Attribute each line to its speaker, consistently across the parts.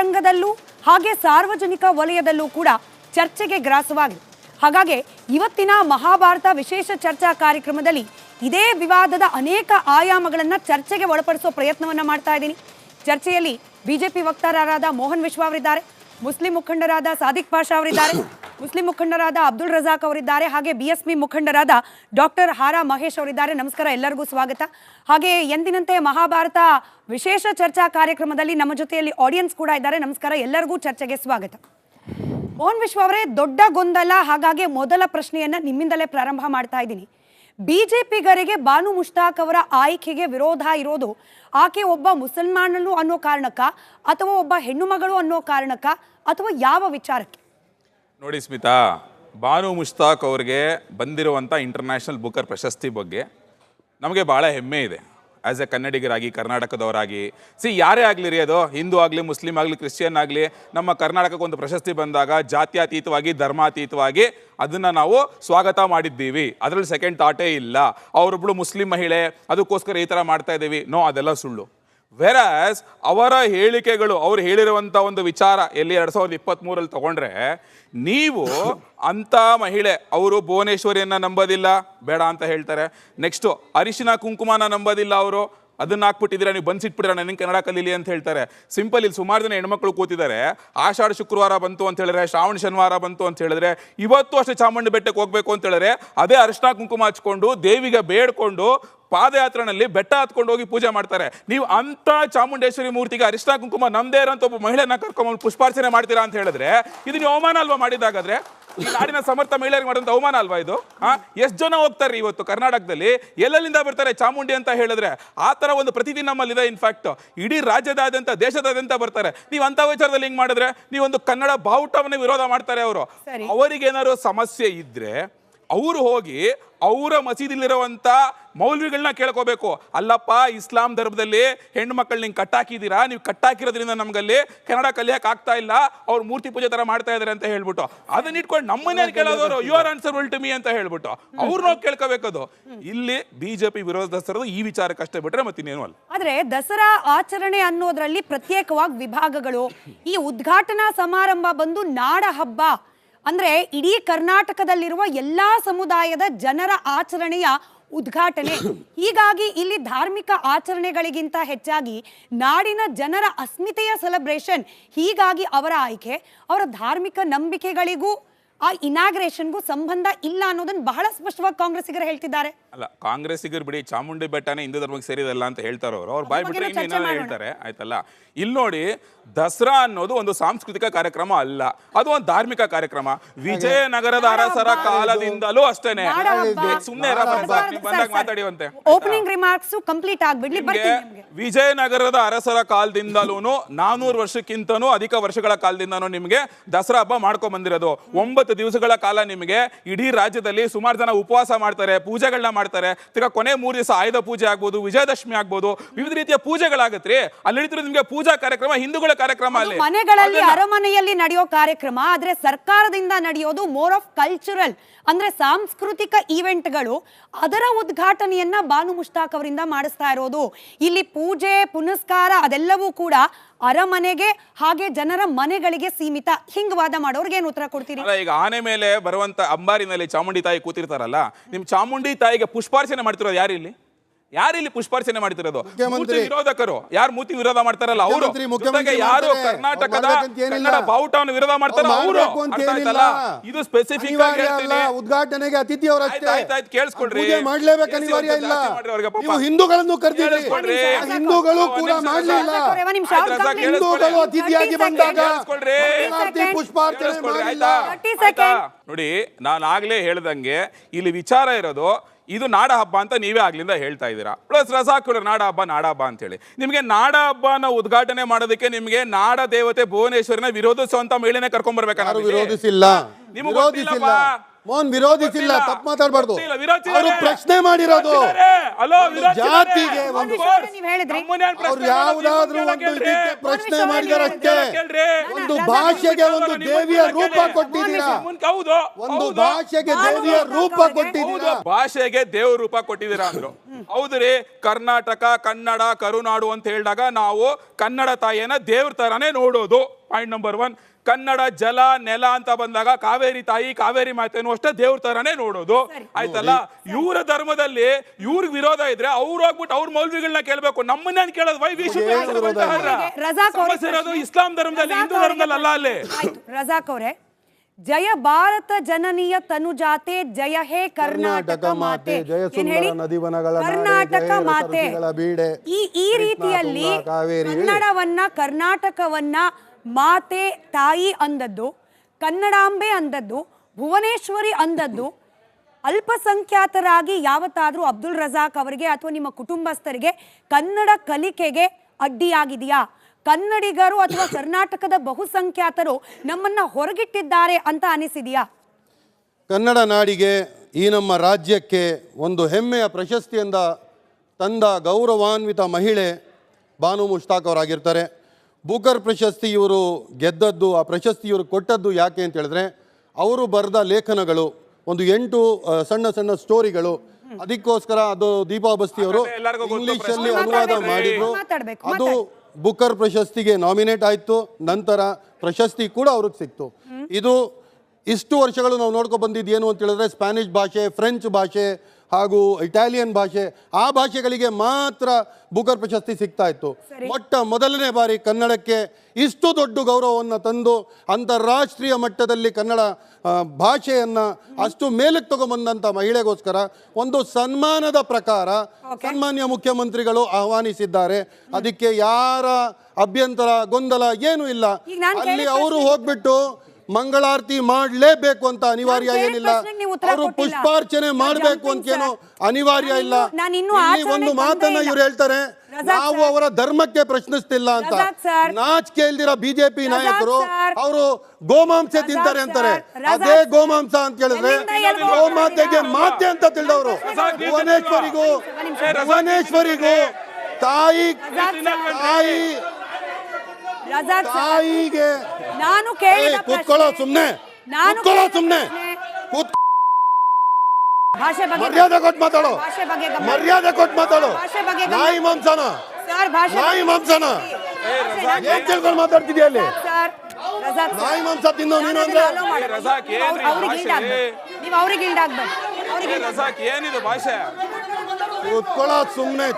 Speaker 1: ರಂಗದಲ್ಲೂ ಹಾಗೆ ಸಾರ್ವಜನಿಕ ವಲಯದಲ್ಲೂ ಕೂಡ ಚರ್ಚೆಗೆ ಗ್ರಾಸವಾಗಿದೆ. ಹಾಗಾಗಿ ಇವತ್ತಿನ ಮಹಾಭಾರತ ವಿಶೇಷ ಚರ್ಚಾ ಕಾರ್ಯಕ್ರಮದಲ್ಲಿ ಇದೇ ವಿವಾದದ ಅನೇಕ ಆಯಾಮಗಳನ್ನ ಚರ್ಚೆಗೆ ಒಳಪಡಿಸುವ ಪ್ರಯತ್ನವನ್ನ ಮಾಡ್ತಾ ಇದ್ದೀನಿ. ಚರ್ಚೆಯಲ್ಲಿ ಬಿಜೆಪಿ ವಕ್ತಾರರಾದ ಮೋಹನ್ ವಿಶ್ವ ಅವರಿದ್ದಾರೆ, ಮುಸ್ಲಿಂ ಮುಖಂಡರಾದ ಸಾದಿಕ್ ಪಾಷಾ ಅವರಿದ್ದಾರೆ ಮುಸ್ಲಿಂ ಮುಖಂಡರಾದ ಅಬ್ದುಲ್ ರಜಾಕ್ ಅವರಿದ್ದಾರೆ, ಹಾಗೆ ಬಿಎಸ್ಪಿ ಮುಖಂಡರಾದ ಡಾಕ್ಟರ್ ಹಾರಾ ಮಹೇಶ್ ಅವರಿದ್ದಾರೆ. ನಮಸ್ಕಾರ, ಎಲ್ಲರಿಗೂ ಸ್ವಾಗತ. ಹಾಗೆ ಎಂದಿನಂತೆ ಮಹಾಭಾರತ ವಿಶೇಷ ಚರ್ಚಾ ಕಾರ್ಯಕ್ರಮದಲ್ಲಿ ನಮ್ಮ ಜೊತೆಯಲ್ಲಿ ಆಡಿಯನ್ಸ್ ಕೂಡ ಇದ್ದಾರೆ. ನಮಸ್ಕಾರ, ಎಲ್ಲರಿಗೂ ಚರ್ಚೆಗೆ ಸ್ವಾಗತ. ಮೋಹನ್ ವಿಶ್ವ ಅವರೇ, ದೊಡ್ಡ ಗೊಂದಲ, ಹಾಗಾಗಿ ಮೊದಲ ಪ್ರಶ್ನೆಯನ್ನ ನಿಮ್ಮಿಂದಲೇ ಪ್ರಾರಂಭ ಮಾಡ್ತಾ ಇದ್ದೀನಿ. ಬಿಜೆಪಿಗರಿಗೆ ಬಾನು ಮುಷ್ತಾಕ್ ಅವರ ಆಯ್ಕೆಗೆ ವಿರೋಧ ಇರೋದು ಆಕೆ ಒಬ್ಬ ಮುಸಲ್ಮಾನನು ಅನ್ನೋ ಕಾರಣಕ್ಕ ಅಥವಾ ಒಬ್ಬ ಹೆಣ್ಣು ಮಗಳು ಅನ್ನೋ ಕಾರಣಕ್ಕ ಅಥವಾ ಯಾವ ವಿಚಾರಕ್ಕೆ?
Speaker 2: ನೋಡಿ ಸ್ಮಿತಾ ಬಾನು ಮುಷ್ತಾಕ್ ಅವ್ರಿಗೆ ಬಂದಿರುವಂಥ ಇಂಟರ್ನ್ಯಾಷನಲ್ ಬುಕರ್ ಪ್ರಶಸ್ತಿ ಬಗ್ಗೆ ನಮಗೆ ಭಾಳ ಹೆಮ್ಮೆ ಇದೆ. ಆ್ಯಸ್ ಎ ಕನ್ನಡಿಗರಾಗಿ, ಕರ್ನಾಟಕದವರಾಗಿ. ಸಿ ಯಾರೇ ಆಗಲಿ ರೀ ಅದು? ಹಿಂದೂ ಆಗಲಿ, ಮುಸ್ಲಿಂ ಆಗಲಿ, ಕ್ರಿಶ್ಚಿಯನ್ ಆಗಲಿ, ನಮ್ಮ ಕರ್ನಾಟಕಕ್ಕೆ ಒಂದು ಪ್ರಶಸ್ತಿ ಬಂದಾಗ ಜಾತ್ಯಾತೀತವಾಗಿ, ಧರ್ಮಾತೀತವಾಗಿ ಅದನ್ನು ನಾವು ಸ್ವಾಗತ ಮಾಡಿದ್ದೀವಿ. ಅದರಲ್ಲಿ ಸೆಕೆಂಡ್ ಥಾಟೇ ಇಲ್ಲ. ಅವರೊಬ್ಳು ಮುಸ್ಲಿಂ ಮಹಿಳೆ, ಅದಕ್ಕೋಸ್ಕರ ಈ ಥರ ಮಾಡ್ತಾ ಇದ್ದೀವಿ. ನೋ ಅದೆಲ್ಲ ಸುಳ್ಳು. ವೆರಾಸ್ ಅವರ ಹೇಳಿಕೆಗಳು, ಅವ್ರು ಹೇಳಿರುವಂಥ ಒಂದು ವಿಚಾರ ಎಲ್ಲಿ ಎರಡು ಸಾವಿರದ ಇಪ್ಪತ್ತ್ ಮೂರಲ್ಲಿ ತಗೊಂಡ್ರೆ, ನೀವು ಅಂಥ ಮಹಿಳೆ, ಅವರು ಭುವನೇಶ್ವರಿಯನ್ನು ನಂಬೋದಿಲ್ಲ, ಬೇಡ ಅಂತ ಹೇಳ್ತಾರೆ. ನೆಕ್ಸ್ಟು ಅರಿಶಿನ ಕುಂಕುಮನ ನಂಬೋದಿಲ್ಲ ಅವರು, ಅದನ್ನ ಹಾಕ್ಬಿಟ್ಟಿದ್ದೀರಾ, ನೀವು ಬಂದ್ಸಿಟ್ಬಿಟ್ಟಿರ ನನಗೆ ಕನ್ನಡ ಕಲೀಲಿ ಅಂತ ಹೇಳ್ತಾರೆ. ಸಿಂಪಲ್ ಇಲ್ಲಿ ಸುಮಾರು ಜನ ಹೆಣ್ಮಕ್ಳು ಕೂತಿದ್ದಾರೆ. ಆಷಾಢ ಶುಕ್ರವಾರ ಬಂತು ಅಂತ ಹೇಳಿದ್ರೆ, ಶ್ರಾವಣ ಶನಿವಾರ ಬಂತು ಅಂತ ಹೇಳಿದ್ರೆ, ಇವತ್ತು ಅಷ್ಟೇ ಚಾಮುಂಡಿ ಬೆಟ್ಟಕ್ಕೆ ಹೋಗ್ಬೇಕು ಅಂತ ಹೇಳಿದ್ರೆ, ಅದೇ ಅರಿಶಿನ ಕುಂಕುಮ ಹಚ್ಕೊಂಡು, ದೇವಿಗೆ ಬೇಡ್ಕೊಂಡು ಪಾದಯಾತ್ರೆನಲ್ಲಿ ಬೆಟ್ಟ ಹತ್ಕೊಂಡು ಹೋಗಿ ಪೂಜೆ ಮಾಡ್ತಾರೆ. ನೀವು ಅಂತ ಚಾಮುಂಡೇಶ್ವರಿ ಮೂರ್ತಿಗೆ ಅರಿಶಿನ ಕುಂಕುಮ ನಮ್ದೇ ಇರೋಂಥ ಒಬ್ಬ ಮಹಿಳೆನ ಕರ್ಕೊಂಡು ಪುಷ್ಪಾರ್ಚನೆ ಮಾಡ್ತೀರಾ ಅಂತ ಹೇಳಿದ್ರೆ ಇದು ನೀವು ಅವಮಾನ ಅಲ್ವಾ ಮಾಡಿದಾಗಾದ್ರೆ ಈ ನಾಡಿನ ಸಮರ್ಥ ಮಹಿಳೆಯರಿಗೆ ಮಾಡುವಂಥ ಅವಮಾನ ಅಲ್ವಾ ಇದು? ಹಾ ಎಷ್ಟು ಜನ ಹೋಗ್ತಾರೆ ಇವತ್ತು ಕರ್ನಾಟಕದಲ್ಲಿ? ಎಲ್ಲೆಲ್ಲಿಂದ ಬರ್ತಾರೆ ಚಾಮುಂಡಿ ಅಂತ ಹೇಳಿದ್ರೆ? ಆ ಥರ ಒಂದು ಪ್ರತಿದಿನ ನಮ್ಮಲ್ಲಿದೆ ಇನ್ಫ್ಯಾಕ್ಟ್ ಇಡೀ ರಾಜ್ಯದಾದ್ಯಂತ ದೇಶದಾದ್ಯಂತ ಬರ್ತಾರೆ. ನೀವು ಅಂತ ವಿಚಾರದಲ್ಲಿ ಹಿಂಗ್ ಮಾಡಿದ್ರೆ? ನೀವೊಂದು ಕನ್ನಡ ಬಾವುಟವನ್ನು ವಿರೋಧ ಮಾಡ್ತಾರೆ ಅವರು. ಅವರಿಗೇನಾದ್ರು ಸಮಸ್ಯೆ ಇದ್ರೆ ಅವರು ಹೋಗಿ ಅವರ ಮಸೀದಿಲಿರುವಂಥ ಮೌಲ್ವಿಗಳನ್ನ ಕೇಳ್ಕೋಬೇಕು. ಅಲ್ಲಪ್ಪ ಇಸ್ಲಾಂ ಧರ್ಮದಲ್ಲಿ ಹೆಣ್ಣು ಮಕ್ಕಳು ನಿಂಗೆ ಕಟ್ಟಾಕಿದ್ದೀರಾ ನೀವು ಕಟ್ಟಾಕಿರೋದ್ರಿಂದ ನಮಗಲ್ಲಿ ಕನ್ನಡ ಕಲಿಯಕ್ಕೆ ಆಗ್ತಾ ಇಲ್ಲ. ಅವ್ರು ಮೂರ್ತಿ ಪೂಜೆ ಥರ ಮಾಡ್ತಾ ಇದ್ದಾರೆ ಅಂತ ಹೇಳ್ಬಿಟ್ಟು. ಅದನ್ನ ಇಟ್ಕೊಂಡು ನಮ್ಮನ್ನೇ ಕೇಳೋದವರು you are answer to me ಅಂತ ಹೇಳ್ಬಿಟ್ಟು. ಅವ್ರು ನಾವು ಕೇಳ್ಕೋಬೇಕದು. ಇಲ್ಲಿ ಬಿಜೆಪಿ ದಸರದು ಈ ವಿಚಾರಕ್ಕಷ್ಟೇ ಬಿಟ್ರೆ ಮತ್ತಿನ್ನೇನು ಅಲ್ಲ.
Speaker 1: ಆದ್ರೆ ದಸರಾ ಆಚರಣೆ ಅನ್ನೋದ್ರಲ್ಲಿ ಪ್ರತ್ಯೇಕವಾಗಿ ವಿಭಾಗಗಳು ಈ ಉದ್ಘಾಟನಾ ಸಮಾರಂಭ ಬಂದು ನಾಡ ಹಬ್ಬ ಅಂದ್ರೆ ಇಡೀ ಕರ್ನಾಟಕದಲ್ಲಿರುವ ಎಲ್ಲಾ ಸಮುದಾಯದ ಜನರ ಆಚರಣೆಯ ಉದ್ಘಾಟನೆ. ಹೀಗಾಗಿ ಇಲ್ಲಿ ಧಾರ್ಮಿಕ ಆಚರಣೆಗಳಿಗಿಂತ ಹೆಚ್ಚಾಗಿ ನಾಡಿನ ಜನರ ಅಸ್ಮಿತೆಯ ಸೆಲೆಬ್ರೇಷನ್ ಹೀಗಾಗಿ ಅವರ ಆಯ್ಕೆ, ಅವರ ಧಾರ್ಮಿಕ ನಂಬಿಕೆಗಳಿಗೂ ಆ ಇನಾಗ್ರೇಷನ್ಗೂ ಸಂಬಂಧ ಇಲ್ಲ ಅನ್ನೋದನ್ನ ಬಹಳ ಸ್ಪಷ್ಟವಾಗಿ ಕಾಂಗ್ರೆಸ್ಸಿಗರು ಹೇಳ್ತಿದ್ದಾರೆ.
Speaker 2: ಅಲ್ಲ ಕಾಂಗ್ರೆಸ್ಸಿಗರು ಬಿಡಿ ಚಾಮುಂಡಿ ಬೆಟ್ಟನೇ ಹಿಂದೂ ಧರ್ಮಕ್ಕೆ ಸೇರಿದಲ್ಲ ಅಂತ ಹೇಳ್ತಾರೆ ಅವರು. ಅವ್ರು ಬಾಯ್ ಇನ್ನೇನೋ ಹೇಳ್ತಾರೆ ಆಯ್ತಲ್ಲ? ಇಲ್ಲಿ ನೋಡಿ ದಸರಾ ಅನ್ನೋದು ಒಂದು ಸಾಂಸ್ಕೃತಿಕ ಕಾರ್ಯಕ್ರಮ ಅಲ್ಲ. ಅದು ಒಂದು ಧಾರ್ಮಿಕ ಕಾರ್ಯಕ್ರಮ. ವಿಜಯನಗರದ ಅರಸರ ಕಾಲದಿಂದಲೂ ಅಷ್ಟೇನೆ. ಸುಮ್ಮನೆ ಬಂದಾಗ ಮಾತಾಡಿವಂತೆ.
Speaker 1: ಓಪನಿಂಗ್ ರಿಮಾರ್ಕ್ಸ್ ಕಂಪ್ಲೀಟ್ ಆಗ್ಬಿಡ್ಲಿ
Speaker 2: ನಿಮ್ಗೆ
Speaker 1: ಬರ್ತೀನಿ ನಿಮ್ಗೆ.
Speaker 2: ವಿಜಯನಗರದ ಅರಸರ ಕಾಲದಿಂದಲೂ ನಾನೂರು ವರ್ಷಕ್ಕಿಂತನೂ ಅಧಿಕ ವರ್ಷಗಳ ಕಾಲದಿಂದನೂ ನಿಮಗೆ ದಸರಾ ಹಬ್ಬ ಮಾಡ್ಕೊಂಡ್ ಬಂದಿರೋದು ಒಂಬತ್ತು ದಿವಸಗಳ ಕಾಲ ನಿಮಗೆ ಇಡೀ ರಾಜ್ಯದಲ್ಲಿ ಸುಮಾರು ಜನ ಉಪವಾಸ ಮಾಡ್ತಾರೆ ಪೂಜೆಗಳನ್ನ ಮಾಡ್ತಾರೆ. ತಿರ್ಗಾ ಕೊನೆ ಮೂರು ದಿವಸ ಆಯುಧ ಪೂಜೆ ಆಗ್ಬೋದು ವಿಜಯದಶಮಿ ಆಗ್ಬೋದು ವಿವಿಧ ರೀತಿಯ ಪೂಜೆಗಳಾಗತ್ರಿ. ಅಲ್ಲಿ ನಡೀತಿರೋ ನಿಮಗೆ ಪೂಜಾ ಕಾರ್ಯಕ್ರಮ ಹಿಂದೂಗಳ ಕಾರ್ಯಕ್ರಮ ಅಲ್ಲಿ.
Speaker 1: ಮನೆಗಳಲ್ಲಿ ಅರಮನೆಯಲ್ಲಿ ನಡೆಯೋ ಕಾರ್ಯಕ್ರಮ ಆದ್ರೆ ಸರ್ಕಾರದಿಂದ ನಡೆಯೋದು ಮೋರ್ ಆಫ್ ಕಲ್ಚರಲ್ ಅಂದ್ರೆ ಸಾಂಸ್ಕೃತಿಕ ಈವೆಂಟ್ಗಳು ಅದರ ಉದ್ಘಾಟನೆಯನ್ನ ಬಾನು ಮುಷ್ತಾಕ್ ಅವರಿಂದ ಮಾಡಿಸ್ತಾ ಇರೋದು. ಇಲ್ಲಿ ಪೂಜೆ ಪುನಸ್ಕಾರ ಅದೆಲ್ಲವೂ ಕೂಡ ಅರಮನೆಗೆ ಹಾಗೆ ಜನರ ಮನೆಗಳಿಗೆ ಸೀಮಿತ. ಹಿಂಗ್ ವಾದ ಮಾಡೋರ್ಗೆ ಏನ್ ಉತ್ತರ ಕೊಡ್ತೀರಿ?
Speaker 2: ಈಗ ಆನೆ ಮೇಲೆ ಬರುವಂತ ಅಂಬಾರಿನಲ್ಲಿ ಚಾಮುಂಡಿ ತಾಯಿ ಕೂತಿರ್ತಾರಲ್ಲ, ನಿಮ್ ಚಾಮುಂಡಿ ತಾಯಿಗೆ ಪುಷ್ಪಾರ್ಚನೆ ಮಾಡ್ತಿರೋದು ಯಾರಿಲ್ಲಿ? ಯಾರಿಲ್ಲಿ ಪುಷ್ಪಾರ್ಚನೆ ಮಾಡ್ತಿರೋದು? ಮೂತಿ ವಿರೋಧಕರು. ಯಾರು ಮೂತಿ ವಿರೋಧ ಮಾಡ್ತಾರಲ್ಲ ಅವರು? ಯಾರು. ಕರ್ನಾಟಕದ. ಕನ್ನಡ ಬಾವುಟವನ್ನು ವಿರೋಧ ಮಾಡ್ತಾರೆ
Speaker 3: ಅವ್ರು.
Speaker 2: ಇದು ಸ್ಪೆಸಿಫಿಕ್ ಆಗಿ ಹೇಳ್ತೀನಿ.
Speaker 3: ಉದ್ಘಾಟನೆಗೆ ಅತಿಥಿ
Speaker 2: ಅವರು
Speaker 3: ಅವರಷ್ಟೇ
Speaker 2: ಆಯ್ತು.
Speaker 3: ಪೂಜೆ ಮಾಡ್ಲೇಬೇಕು ಅನಿವಾರ್ಯ ಇಲ್ಲ. ನೀವು ಹಿಂದೂಗಳನ್ನು ಕರೆದಿರಿ. ಹಿಂದೂಗಳು ಕೂಡ ಮಾಡ್ಲಿಲ್ಲ ಹಿಂದೂಗಳು ಅತಿಥಿಯಾಗಿ
Speaker 1: 30
Speaker 3: ಬಂದಾಗ ಪುಷ್ಪಾರ್ಚನೆ
Speaker 2: ಕೇಳಿಸ್ಕೊಳ್ರಿ,
Speaker 3: ಮಾಡಿಲ್ಲ
Speaker 2: ಆಯ್ತಾ?
Speaker 1: 30
Speaker 2: ಆಯ್ತಾ?
Speaker 1: second.
Speaker 2: ನೋಡಿ ನಾನು ಆಗ್ಲೇ ಹೇಳ್ದಂಗೆ ಇಲ್ಲಿ ವಿಚಾರ ಇರೋದು ಇದು ನಾಡ ಹಬ್ಬ ಅಂತ ನೀವೇ ಆಗ್ಲಿಂದ ಹೇಳ್ತಾ ಇದ್ದೀರಾ ಪ್ಲಸ್ ರಸ ಹಾಕೊಳ್ಳಿ ನಾಡ ಹಬ್ಬ ನಾಡ ಹಬ್ಬ ಅಂತೇಳಿ ನಿಮಗೆ ನಾಡ ಹಬ್ಬನ ಉದ್ಘಾಟನೆ ಮಾಡೋದಕ್ಕೆ ನಿಮಗೆ ನಾಡ ದೇವತೆ ಭುವನೇಶ್ವರಿನ ವಿರೋಧಿಸುವಂತ ಮಹಿಳೆನೆ ಕರ್ಕೊಂಡ್ಬರ್ಬೇಕಾದ್ರೆ
Speaker 3: ವಿರೋಧಿಸಿಲ್ಲ
Speaker 2: ನಿಮಗೆ
Speaker 3: ಮೋಹನ್ ವಿರೋಧಿಸಿಲ್ಲ ತಪ್ಪು ಮಾತಾಡಬಾರ್ದು. ಅವರು ಪ್ರಶ್ನೆ ಮಾಡಿರೋದು. ಜಾತಿಗೆ ಒಂದು ಅವ್ರು
Speaker 2: ಮಾಡೋದು?
Speaker 3: ಒಂದು. ಇದಕ್ಕೆ ಪ್ರಶ್ನೆ
Speaker 2: ಮಾಡಿದಾರಷ್ಟೇ.
Speaker 3: ಒಂದು ಭಾಷೆಗೆ ಒಂದು ದೇವಿಯ ರೂಪ ಕೊಟ್ಟಿದ್ದೀರಾ? ಒಂದು. ಭಾಷೆಗೆ ದೇವಿಯ ರೂಪ ಕೊಟ್ಟಿದ್ದೀರಾ?
Speaker 2: ಭಾಷೆಗೆ ದೇವ ರೂಪ ಕೊಟ್ಟಿದ್ದೀರಾ ಅಂದ್ರು. ಹೌದ್ರಿ ಕರ್ನಾಟಕ ಕನ್ನಡ ಕರುನಾಡು ಅಂತ ಹೇಳಿದಾಗ ನಾವು ಕನ್ನಡ ತಾಯಿಯನ್ನ ದೇವ್ರ ತರಾನೇ ನೋಡೋದು. ಪಾಯಿಂಟ್ ನಂಬರ್ ಒನ್ ಕನ್ನಡ ಜಲ ನೆಲ ಅಂತ ಬಂದಾಗ ಕಾವೇರಿ ತಾಯಿ ಕಾವೇರಿ ಮಾತೆನೂ ಅಷ್ಟೇ ದೇವ್ರ ತರಾನೇ ನೋಡೋದು. ಆಯ್ತಲ್ಲ? ಇವರ ಧರ್ಮದಲ್ಲಿ ಇವ್ರಿಗೆ ವಿರೋಧ ಇದ್ರೆ ಅವ್ರು ಹೋಗ್ಬಿಟ್ಟು ಅವ್ರ ಮೌಲ್ವಿಗಳನ್ನ ಕೇಳಬೇಕು. ನಮ್ಮನ್ನ ಕೇಳೋದು. ವೈ ವಿ should
Speaker 3: ಏನು
Speaker 1: ರಜಾಕ್ ಅವ್ರಿಗೆ
Speaker 2: ಇರೋದು ಇಸ್ಲಾಂ ಧರ್ಮದಲ್ಲಿ ಹಿಂದೂ ಧರ್ಮದಲ್ಲಿ ಅಲ್ಲ ಅಲ್ಲಿ.
Speaker 1: ರಜಾಕ್ ಅವರೇ. ಜಯ ಭಾರತ ಜನನೀಯ ತನುಜಾತೆ ಜಯ ಹೇ ಕರ್ನಾಟಕ ಮಾತೆ
Speaker 3: ಜಯ ಸುಂದರ
Speaker 1: ಹೇಳಿ?
Speaker 3: ನದಿವನಗಳ
Speaker 1: ಕರ್ನಾಟಕ ಮಾತೆ.
Speaker 3: ಬೀಡೆ.
Speaker 1: ಈ ಈ ರೀತಿಯಲ್ಲಿ. ಕನ್ನಡವನ್ನ ಕರ್ನಾಟಕವನ್ನ ಮಾತೆ ತಾಯಿ ಅಂದದ್ದು, ಕನ್ನಡಾಂಬೆ ಅಂದದ್ದು, ಭುವನೇಶ್ವರಿ ಅಂದದ್ದು, ಅಲ್ಪಸಂಖ್ಯಾತರಾಗಿ ಯಾವತ್ತಾದರೂ ಅಬ್ದುಲ್ ರಜಾಕ್ ಅವರಿಗೆ ಅಥವಾ ನಿಮ್ಮ ಕುಟುಂಬಸ್ಥರಿಗೆ ಕನ್ನಡ ಕಲಿಕೆಗೆ ಅಡ್ಡಿಯಾಗಿದೆಯಾ? ಕನ್ನಡಿಗರು ಅಥವಾ ಕರ್ನಾಟಕದ ಬಹುಸಂಖ್ಯಾತರು ನಮ್ಮನ್ನ ಹೊರಗಿಟ್ಟಿದ್ದಾರೆ ಅಂತ ಅನಿಸಿದೆಯಾ?
Speaker 3: ಕನ್ನಡ ನಾಡಿಗೆ ಈ ನಮ್ಮ ರಾಜ್ಯಕ್ಕೆ ಒಂದು ಹೆಮ್ಮೆಯ ಪ್ರಶಸ್ತಿಯಿಂದ ತಂದ ಗೌರವಾನ್ವಿತ ಮಹಿಳೆ ಬಾನು ಮುಷ್ತಾಕ್ ಅವರಾಗಿರ್ತಾರೆ. ಬೂಕರ್ ಪ್ರಶಸ್ತಿ ಇವರು ಗೆದ್ದದ್ದು ಆ ಪ್ರಶಸ್ತಿ ಇವರು ಕೊಟ್ಟದ್ದು ಯಾಕೆ ಅಂತ ಹೇಳಿದ್ರೆ ಅವರು ಬರೆದ ಲೇಖನಗಳು ಒಂದು ಎಂಟು ಸಣ್ಣ ಸಣ್ಣ ಸ್ಟೋರಿಗಳು ಅದಕ್ಕೋಸ್ಕರ ಅದು ದೀಪಾ ಬಸ್ತಿ ಅವರು ಇಂಗ್ಲಿಷಲ್ಲಿ ಅನುವಾದ ಮಾಡಿದ್ರು. ಅದು ಬುಕರ್ ಪ್ರಶಸ್ತಿಗೆ ನಾಮಿನೇಟ್ ಆಯಿತು ನಂತರ ಪ್ರಶಸ್ತಿ ಕೂಡ ಅವ್ರಿಗೆ ಸಿಕ್ತು. ಇದು ಇಷ್ಟು ವರ್ಷಗಳು ನಾವು ನೋಡ್ಕೊ ಬಂದಿದ್ದು ಏನು ಅಂತ ಹೇಳಿದ್ರೆ ಸ್ಪ್ಯಾನಿಷ್ ಭಾಷೆ ಫ್ರೆಂಚ್ ಭಾಷೆ ಹಾಗೂ ಇಟಾಲಿಯನ್ ಭಾಷೆ ಆ ಭಾಷೆಗಳಿಗೆ ಮಾತ್ರ ಬುಕರ್ ಪ್ರಶಸ್ತಿ ಸಿಗ್ತಾ ಇತ್ತು ಮೊಟ್ಟ ಮೊದಲನೇ ಬಾರಿ ಕನ್ನಡಕ್ಕೆ ಇಷ್ಟು ದೊಡ್ಡ ಗೌರವವನ್ನು ತಂದು ಅಂತಾರಾಷ್ಟ್ರೀಯ ಮಟ್ಟದಲ್ಲಿ ಕನ್ನಡ ಭಾಷೆಯನ್ನು ಅಷ್ಟು ಮೇಲಕ್ಕೆ ತಗೊಂಬಂದಂಥ ಮಹಿಳೆಗೋಸ್ಕರ ಒಂದು ಸನ್ಮಾನದ ಪ್ರಕಾರ ಸನ್ಮಾನ್ಯ ಮುಖ್ಯಮಂತ್ರಿಗಳು ಆಹ್ವಾನಿಸಿದ್ದಾರೆ. ಅದಕ್ಕೆ ಯಾರ ಅಭ್ಯಂತರ ಗೊಂದಲ ಏನೂ ಇಲ್ಲ. ಅಲ್ಲಿ ಅವರು ಹೋಗ್ಬಿಟ್ಟು ಮಂಗಳಾರತಿ ಮಾಡಲೇಬೇಕು ಅಂತ ಅನಿವಾರ್ಯ ಏನಿಲ್ಲ. ಅವರು ಪುಷ್ಪಾರ್ಚನೆ ಮಾಡಬೇಕು ಅಂತ ಏನೋ ಅನಿವಾರ್ಯ ಇಲ್ಲ. ಒಂದು ಮಾತನ್ನ. ಇವ್ರು ಹೇಳ್ತಾರೆ. ನಾವು ಅವರ ಧರ್ಮಕ್ಕೆ ಪ್ರಶ್ನಿಸ್ತಿಲ್ಲ ಅಂತ.
Speaker 1: ನಾಚ್ ಕೇಳ್ದಿರ
Speaker 3: ನಾಚಿಕೆ ಇಲ್ದಿರ ಬಿಜೆಪಿ ನಾಯಕರು ಅವರು ಗೋಮಾಂಸ ತಿಂತಾರೆ ಅಂತಾರೆ. ಅದೇ ಗೋಮಾಂಸ ಅಂತ ಹೇಳಿದ್ರೆ ಗೋಮಾತೆಗೆ ಮಾತೆ ಅಂತ ತಿಳಿದವರು. ಭುವನೇಶ್ವರಿಗೂ ಭುವನೇಶ್ವರಿಗೂ ತಾಯಿ ತಾಯಿ ತಾಯಿಗೆ.
Speaker 1: ನಾನು
Speaker 3: ಏ,
Speaker 1: ಕೇಳಿದ
Speaker 3: ಕೂತ್ಕೊಳ್ಳೋ ಸುಮ್ನೆ.
Speaker 1: ನಾನು
Speaker 3: ಕೂತ್ಕೊಳ್ಳೋ ಸುಮ್ನೆ. ಕೂತ್
Speaker 1: ಭಾಷೆ ಬಗ್ಗೆ
Speaker 3: ಮರ್ಯಾದೆ ಕೊಟ್ಟು ಮಾತಾಡೋ.
Speaker 1: ಭಾಷೆ ಬಗ್ಗೆ ಗಮನ-
Speaker 3: ಮರ್ಯಾದೆ ಕೊಟ್ಟು ಮಾತಾಡೋ.
Speaker 1: ಭಾಷೆ ಬಗ್ಗೆ ಗಮನ-
Speaker 3: ನಾಯಿ ಮಾಂಸನ.
Speaker 1: ಸರ್ ಭಾಷೆ
Speaker 3: ನಾಯಿ ಮಾಂಸನ. ಏನ್ ತಿಳ್ಕೊಂಡು ಮಾತಾಡ್ತಿದ್ಯಾ ಅಲ್ಲಿ
Speaker 1: ಸರ್ ರಜಾಕ್ ಸರ್.
Speaker 3: ನಾಯಿ ಮಾಂಸ ತಿನ್ನೋ ನೀನು ಅಂದ್ರೆ?
Speaker 1: allow ಮಾಡಲ್ಲ.
Speaker 2: ರಜಾಕ್
Speaker 1: ನೀವು
Speaker 2: ಏನ್ರಿ
Speaker 1: ಅವ್ರಿಗೆ
Speaker 2: ಭಾಷೆ?
Speaker 1: ನೀವು ಅವ್ರಿಗೆ ಆಗ್ಬೇಕು. ಅವ್ರಿಗೆ
Speaker 2: ಏ, ರಜಾಕ್ ಏನಿದು ಭಾಷೆ?
Speaker 3: ಕೂತ್ಕೊಳ್ಳೋ ಸುಮ್ನೆ.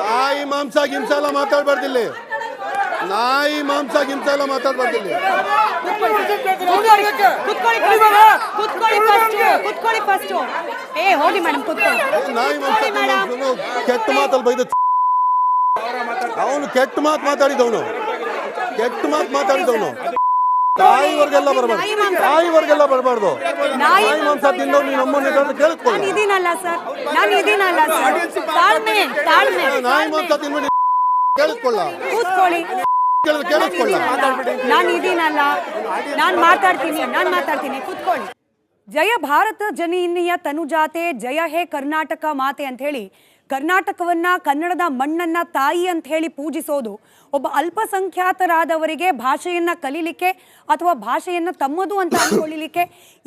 Speaker 3: ನಾಯಿ ಮಾಂಸ ಗಿಂಸ ಎಲ್ಲ ಮಾತಾಡ್ಬಾರ್ದಿಲ್ಲಿ ನಾಯಿ ಮಾಂಸ ಗಿಂಸ ಎಲ್ಲ ಮಾತಾಡ್ಬಾರ್ದಿಲ್ಲಿ ನಾಯಿ ಮಾಂಸ ಕೆಟ್ಟ ಮಾತಲ್ಲಿ ಬೈದ ಅವನು ಕೆಟ್ಟ ಮಾತು ಮಾತಾಡಿದವನು. ಕೆಟ್ಟ ಮಾತು ಮಾತಾಡಿದವನು. ತಾಯಿವರೆಗೆಲ್ಲ ಬರಬಾರ್ದು
Speaker 1: ನಾಯಿ ಮಾಂಸ-
Speaker 3: ತಾಯಿವರೆಗೆಲ್ಲ ಬರಬಾರ್ದು.
Speaker 1: ನಾಯಿ
Speaker 3: ಮಾಂಸ ತಿಂದವ್ರು ನೀನು ನಮ್ಮನ್ನ
Speaker 1: ನಾನು ಇದೀನಲ್ಲ ಸರ್. ನಾನು ಇದೀನಲ್ಲ ಸರ್. ತಾಳ್ಮೆ ತಾಳ್ಮೆ
Speaker 3: ನಾಯಿ ಮಾಂಸ ತಿನ್ಬಿಟ್ಟು ಕೇಳಿಸ್ಕೊಳ್ಳ.
Speaker 1: ಕೂತ್ಕೊಳ್ಳಿ.
Speaker 3: ಕೇಳಿದ್ ಕೇಳಿಸ್ಕೊಳ್ಳ.
Speaker 1: ನಾನು ಇದೀನಲ್ಲ. ನಾನು ಮಾತಾಡ್ತೀನಿ ನಾನು ಮಾತಾಡ್ತೀನಿ. ಕೂತ್ಕೊಳ್ಳಿ. ಜಯ ಭಾರತ ಜನನೀಯ ತನುಜಾತೆ ಜಯ ಹೇ ಕರ್ನಾಟಕ ಮಾತೆ ಅಂತ ಹೇಳಿ ಕರ್ನಾಟಕವನ್ನ, ಕನ್ನಡದ ಮಣ್ಣನ್ನ, ತಾಯಿ ಅಂತ ಹೇಳಿ ಪೂಜಿಸೋದು, ಒಬ್ಬ ಅಲ್ಪಸಂಖ್ಯಾತರಾದವರಿಗೆ ಭಾಷೆಯನ್ನ ಕಲೀಲಿಕ್ಕೆ ಅಥವಾ ಭಾಷೆಯನ್ನ ತಮ್ಮದು ಅಂತ ಅನ್ಕೊಳ್ಳಿಕ್ಕೆ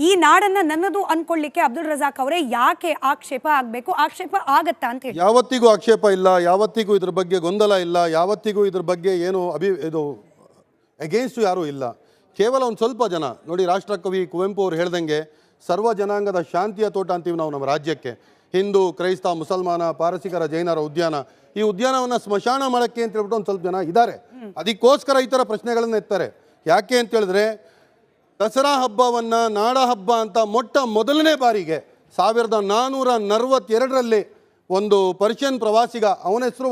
Speaker 1: ಈ ನಾಡನ್ನ ನನ್ನದು ಅನ್ಕೊಳ್ಳಿಕ್ಕೆ ಅಬ್ದುಲ್ ರಜಾಕ್ ಅವರೇ ಯಾಕೆ ಆಕ್ಷೇಪ ಆಗಬೇಕು, ಆಕ್ಷೇಪ ಆಗತ್ತಾ ಅಂತ ಹೇಳಿ.
Speaker 3: ಯಾವತ್ತಿಗೂ ಆಕ್ಷೇಪ ಇಲ್ಲ, ಯಾವತ್ತಿಗೂ ಇದ್ರ ಬಗ್ಗೆ ಗೊಂದಲ ಇಲ್ಲ, ಯಾವತ್ತಿಗೂ ಇದ್ರ ಬಗ್ಗೆ ಏನು ಅಭಿ, ಇದು ಅಗೇನ್ಸ್ಟ್ ಯಾರೂ ಇಲ್ಲ. ಕೇವಲ ಒಂದು ಸ್ವಲ್ಪ ಜನ, ನೋಡಿ ರಾಷ್ಟ್ರಕವಿ ಕುವೆಂಪು ಅವರು ಹೇಳ್ದಂಗೆ, ಸರ್ವ ಜನಾಂಗದ ಶಾಂತಿಯ ತೋಟ ಅಂತೀವಿ ನಾವು ನಮ್ಮ ರಾಜ್ಯಕ್ಕೆ. ಹಿಂದೂ, ಕ್ರೈಸ್ತ, ಮುಸಲ್ಮಾನ ಪಾರಸಿಕರ ಜೈನರ ಉದ್ಯಾನ. ಈ ಉದ್ಯಾನವನ್ನು ಸ್ಮಶಾನ ಮಾಡಕ್ಕೆ ಅಂತ ಹೇಳ್ಬಿಟ್ಟು ಒಂದು ಸ್ವಲ್ಪ ಜನ ಇದ್ದಾರೆ. ಅದಕ್ಕೋಸ್ಕರ ಈ ಥರ ಪ್ರಶ್ನೆಗಳನ್ನು ಎತ್ತಾರೆ. ಯಾಕೆ ಅಂತ ಹೇಳಿದ್ರೆ, ದಸರಾ ಹಬ್ಬವನ್ನು ನಾಡ ಹಬ್ಬ ಅಂತ ಮೊಟ್ಟ ಮೊದಲನೇ ಬಾರಿಗೆ ಸಾವಿರದ ನಾನ್ನೂರ ನಲವತ್ತೆರಡರಲ್ಲಿ ಒಂದು ಪರ್ಷಿಯನ್ ಪ್ರವಾಸಿಗ ಅವನ ಹೆಸರು